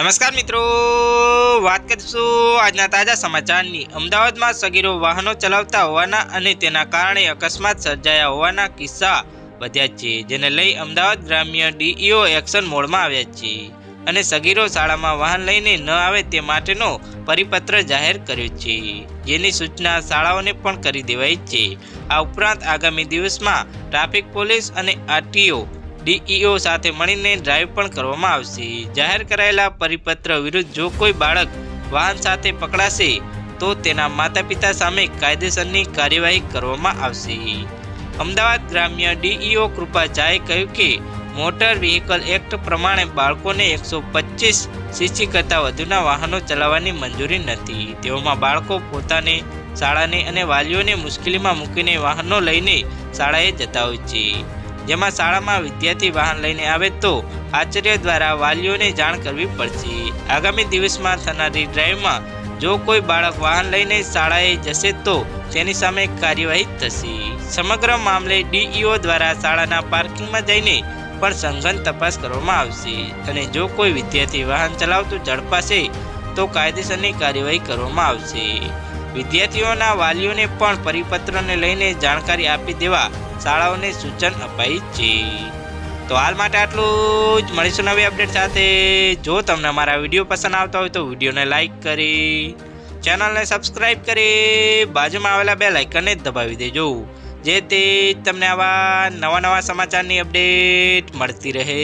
નમસ્કાર મિત્રો. વાત કરીશું આજના તાજા સમાચારની. અમદાવાદમાં સગીરો વાહનો ચલાવતા હોવાના અને તેના કારણે અકસ્માત સર્જાયા હોવાના કિસ્સા વધ્યા છે, જેને લઈ અમદાવાદ ગ્રામ્ય ડીઈઓ એક્શન મોડમાં આવ્યા છે. અને સગીરો શાળામાં વાહન લઈને ન આવે તે માટેનો પરિપત્ર જાહેર કર્યો છે. જેની સૂચના શાળાઓને પણ કરી દેવાઈ છે. આ ઉપરાંત આગામી દિવસમાં ટ્રાફિક પોલીસ અને આરટીઓ ડીઈઓ સાથે મળીને ડ્રાઈવ પણ કરવામાં આવશે. જાહેર કરાયેલા પરિપત્ર વિરુદ્ધ જો કોઈ બાળક વાહન સાથે પકડાશે, તો તેના માતા પિતા સામે કાયદેસરની કાર્યવાહી કરવામાં આવશે. અમદાવાદ ગ્રામ્ય ડીઈઓ કૃપા ઝાએ કહ્યું કે, મોટર વ્હીકલ એક્ટ પ્રમાણે બાળકોને એકસો પચીસ સીસી કરતાં વધુના વાહનો ચલાવવાની મંજૂરી નથી. તેઓમાં બાળકો પોતાને, શાળાને અને વાલીઓને મુશ્કેલીમાં મૂકીને વાહનો લઈને શાળાએ જતા હોય છે. જેમાં શાળામાં વિદ્યાર્થી વાહન લઈને આવે તો આચાર્ય દ્વારા વાલીઓને જાણ કરવી પડશે. આગામી દિવસમાં થનારી ડ્રાઈવમાં જો કોઈ બાળક વાહન લઈને શાળાએ જશે તો તેની સામે કાર્યવાહી થશે. સમગ્ર મામલે ડીઈઓ દ્વારા શાળાના પાર્કિંગમાં જઈને પણ સંઘન તપાસ કરવામાં આવશે અને જો કોઈ વિદ્યાર્થી વાહન ચલાવતું ઝડપાશે તો કાયદેસરની કાર્યવાહી કરવામાં આવશે. વિદ્યાર્થીઓના વાલીઓને પણ પરિપત્રને લઈને જાણકારી આપી દેવા શાળાઓને સૂચન અપાઈ છે. તો હાલ માટે આટલું જ. મળીશું નવી અપડેટ સાથે. જો તમને અમારા વીડિયો પસંદ આવતા હોય તો વિડીયોને લાઈક કરી, ચેનલને સબસ્ક્રાઈબ કરી, બાજુમાં આવેલા બે લાઇકનને દબાવી દેજો. જેથી તમને આવા નવા નવા સમાચારની અપડેટ મળતી રહે.